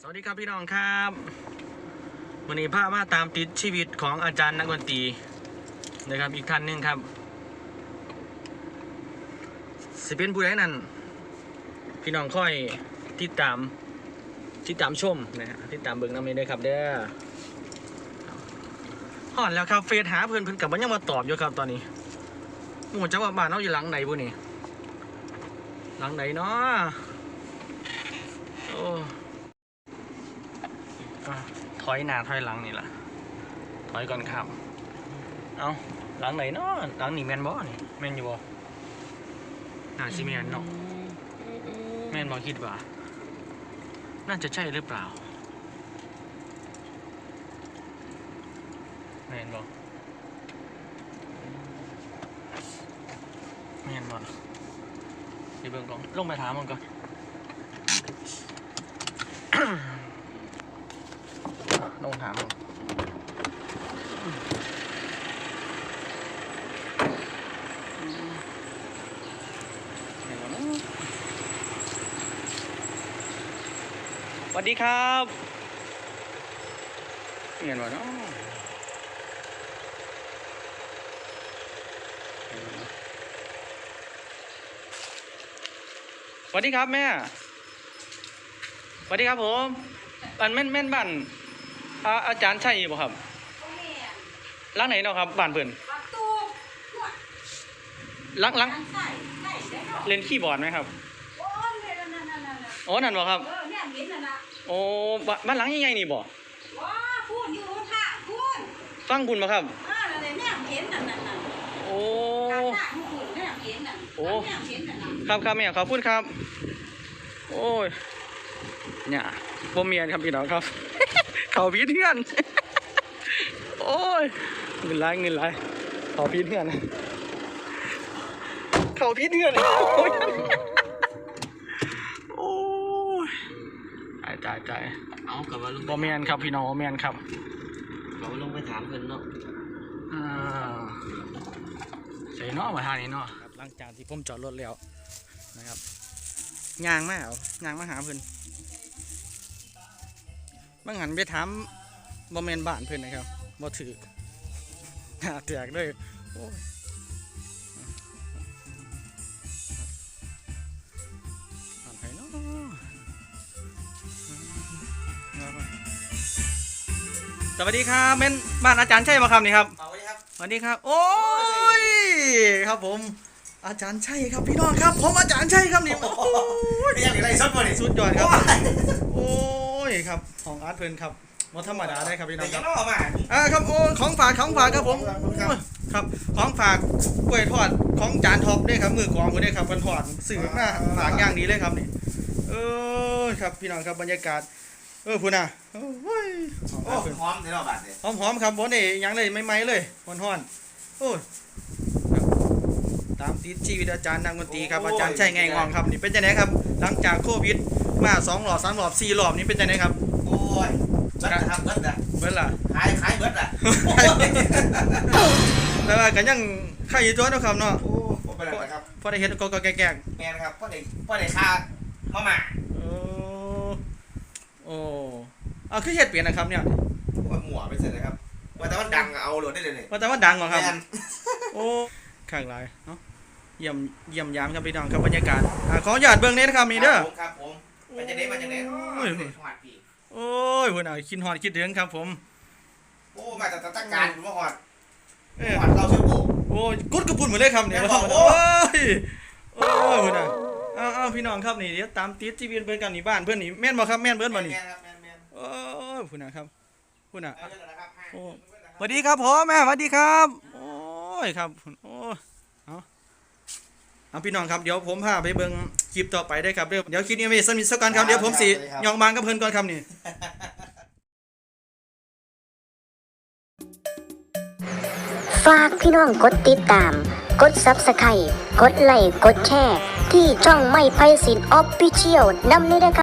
สวัสดีครับพี่น้องครับวันนี้พามาตามติดชีวิตของอาจารย์นักดนตรีนะครับอีกท่านหนึ่งครับสิเป็นผู้ใดนั่นพี่น้องค่อยติดตามติดตามชมนะฮะติดตามเบิ่งน้ำนี้ด้วยครับเด้อฮอดแล้วครับเฟซหาเพื่อนเพื่อนกับมันยังมาตอบอยู่ครับตอนนี้หมูจะว่าบ้านเราอยู่หลังไหนบุนี่หลังไหนเนาะโอ้ ถอยหน้าถอยหลังนี่แหละถอยก่อนครับ เอาหลังไหนเนาะหลังนี่แมนบอนี่แมนอยู่บ่น่าสิแมนเนาะแมนบอคิดว่า น่าจะใช่หรือเปล่าแมนบอแมนบอเดี๋ยวเบิ่งก่อนลงไปถามมันก่อน ลงถามมันสวัสดีครับเห็นบ่เนาะสวัสดีครับแม่สวัสดีครับผมอันแม่นแม่นบ้าน อาอาจารย์ใช่บ่ครับร้านไหนเนาะครับบ้านเพิ่นหล้างล้างเล่นคีย์บอร์ดไหมครับโอ้นั่นนั่นนั่นนั่นโอ้นั่นบ่ครับโอ้บ้านหลังใหญ่ๆนี่บ่ว้าพูดอยู่ท่าพูดฟังบุญบ่ครับโอ้โอ้ครับครับแม่ขอบคุณครับ โอ้ยเนี่ยบ่เมียนครับพี่น้องครับ เขาพีเทือน โอ้ยเงินไรเงินไรเขาพีเทือนเขาพีเทือนโอ้ยโอ้ยตายตายตายเอากลับมาลงบ่เมียนครับพี่น้องบ่เมียนครับกลับมาลงไปถามเพิ่นเนาะอ่าใส่เนาะมาทางนี้เนาะหลังจากที่ผมจอดรถแล้วนะครับยางมาเอายางมาหาเพิ่น บางหันไปถามบ่แม่นบ้านเพิ่นนะครับบ่ถือหน้าแตกเลยโอ้ยบ้านไผเนาะสวัสดีครับเป็นบ้านอาจารย์ใช่ไหมครับนี่ครับเอาไว้ครับสวัสดีครับ โอ้ยครับผม อาจารย์ใช่ครับพี่น้องครับ ผมอาจารย์ใช่ครับนี่โอ้ย ไม่อยากอะไรสักคนนี่ สุดยอดครับ โอ้ยครับ ของอาร์ตเพลินครับมธรรมดาได้ครับพี่น้แต่องคยัรังบรอมาอ่าครับโอ้ของฝากของฝากครับผมขอบคุณครับโอ้ยครับของฝากกล้วยทอดของจานท็อปด้วยครับมือกลองคนนี้ครับมันทอดสื่อมาฝากอย่างดีเลยครับนี่เออครับพี่น้องครับบรรยากาศ เออพูดนะโอ้ยของโอ้อาร์ตเพลินหอมในรอบบาทเลยหอมๆครับบนนี่ยังเลยไม่ไหมเลยฮ้อนๆโอ้ยครับตามติดชีวิตอาจารย์นักดนตรีครับอาจารย์ใช่ไงงองครับนี่เป็นจังไงครับ หลังจากโควิดมาสองหลอดสามหลอดสี่หลอดนี่เป็นจังไงครับโอ้ยเบิดนะครับเบิดอะเบิ่ล่ะขายขายเบิดอะแต่ว่าก็ยังไข่อยู่ตัวเนาะครับเนาะโอ้ผมไปแล้วนะครับพอได้เห็นก็ก็แกล้งแมนครับพ่อเด็กพ่อเด็กค่ามาม่าๆโอ้โอ้เอาคือเฮ็ดเปลี่ยนนะครับเนี่ยว่าหมัวไปเสร็จเลยครับว่าแต่ว่าดังเอาโหลดได้เลยเลยว่าแต่ว่าดังเหรอครับแมนโอ้ข้างหลายเนาะเยี่ยมเยี่ยมยามครับพี่น้องครับบรรยากาศอ่าขออนุญาตเบิ่งนี้นะครับมีเด้อครับผมครับผมมันจะได้มันจะได้โอ้ยหวัดปี โอ้ยพุ่นน่ะคิดฮอดคิดถึงครับผม โอ้มาแต่ตะการมาหอดเอ้ยหอดเราเชื่อโบโอ้ยกุดกระปุ่นเหมือนเลยครับเนี่ยแม่นบ่โอ้ยโอ้ยพุ่นน่ะอ้าวอ้าวพี่น้องครับนี่เดี๋ยวตามติดที่เวียนเพิ่นกันนี่บ้านเพิ่นนี่แม่นบ่ครับแม่นเพิ่นบ่นี่แมนครับแมนแมนโอ้ยพุ่นน่ะครับพุ่นน่ะเอาเรื่องอะไรนะครับโอ้สวัสดีครับผมแม่สวัสดีครับ โอ้ยครับโอ้ยเอา เอาพี่น้องครับเดี๋ยวผมพาไปเบิ่งคลิปต่อไปได้ครับเดี๋ยวเดี๋ยวคลิปนี้มีสมิธสักกันครับเดี๋ยวผมสิยองบางกับเพิ่นก่อนครับนี่ฝากพี่น้องกดติดตาม กดซับสไครต์กดไลค์กดแชร์ที่ช่องไม่ไพสินออฟฟิเชียลนำนี้นะคะ